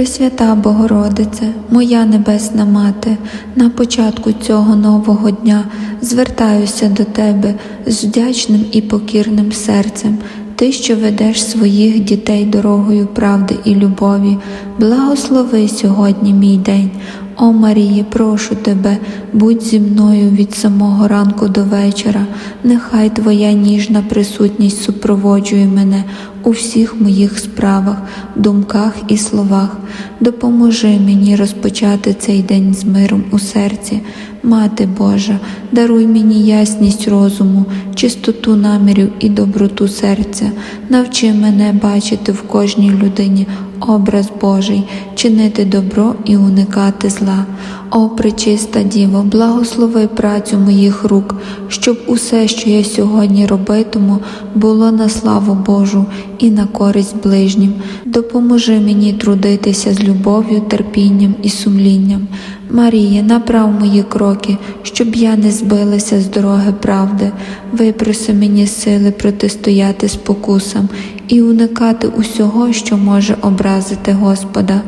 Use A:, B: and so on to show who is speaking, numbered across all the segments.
A: Пресвята Богородице, моя небесна мати, на початку цього нового дня звертаюся до Тебе з вдячним і покірним серцем. Ти, що ведеш своїх дітей дорогою правди і любові, благослови сьогодні мій день. О Марії, прошу тебе, будь зі мною від самого ранку до вечора. Нехай Твоя ніжна присутність супроводжує мене у всіх моїх справах, думках і словах. Допоможи мені розпочати цей день з миром у серці. Мати Божа, даруй мені ясність розуму, чистоту намірів і доброту серця. Навчи мене бачити в кожній людині образ Божий, чинити добро і уникати зла. О, пречиста Діво, благослови працю моїх рук, щоб усе, що я сьогодні робитиму, було на славу Божу і на користь ближнім. Допоможи мені трудитися з любов'ю, терпінням і сумлінням. Марія, направ мої кроки, щоб я не збилася з дороги правди, випроси мені сили протистояти спокусам і уникати усього, що може образити Господа.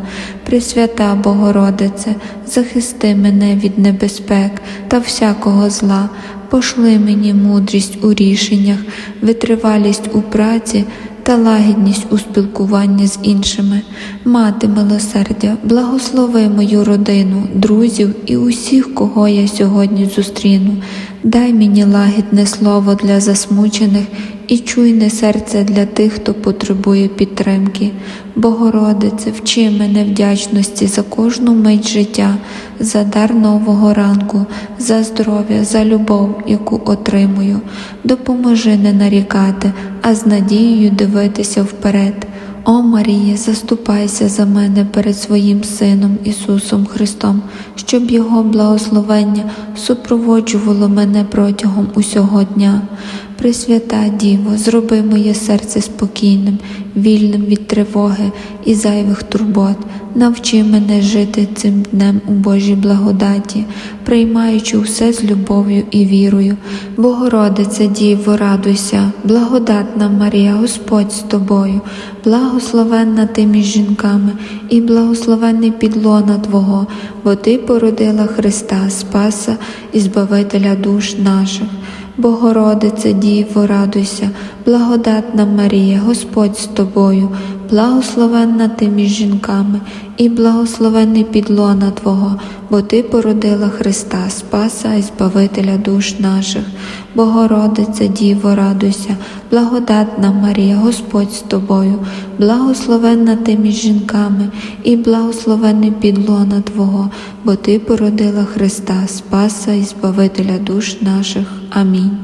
A: Пресвята Богородице, захисти мене від небезпек та всякого зла, пошли мені мудрість у рішеннях, витривалість у праці та лагідність у спілкуванні з іншими. Мати милосердя, благослови мою родину, друзів і усіх, кого я сьогодні зустріну. Дай мені лагідне слово для засмучених і чуйне серце для тих, хто потребує підтримки. Богородице, вчи мене вдячності за кожну мить життя, за дар нового ранку, за здоров'я, за любов, яку отримую. Допоможи не нарікати, а з надією дивитися вперед. О Марія, заступайся за мене перед своїм Сином Ісусом Христом, щоб Його благословення супроводжувало мене протягом усього дня. Пресвята Діво, зроби моє серце спокійним, вільним від тривоги і зайвих турбот. Навчи мене жити цим днем у Божій благодаті, приймаючи все з любов'ю і вірою. Богородице Діво, радуйся, благодатна Марія, Господь з тобою, благословенна ти між жінками, і благословенний підлона Твого, бо Ти породила Христа, Спаса і Збавителя душ наших. Богородице Діво, радуйся, благодатна Марія, Господь з тобою, благословенна ти між жінками, і благословенний підлона Твого, бо Ти породила Христа, Спаса і Збавителя душ наших. Богородице Діво, радуйся, благодатна Марія, Господь з тобою, благословенна ти між жінками, і благословенний підлона Твого, бо Ти породила Христа, Спаса і Збавителя душ наших. Амінь.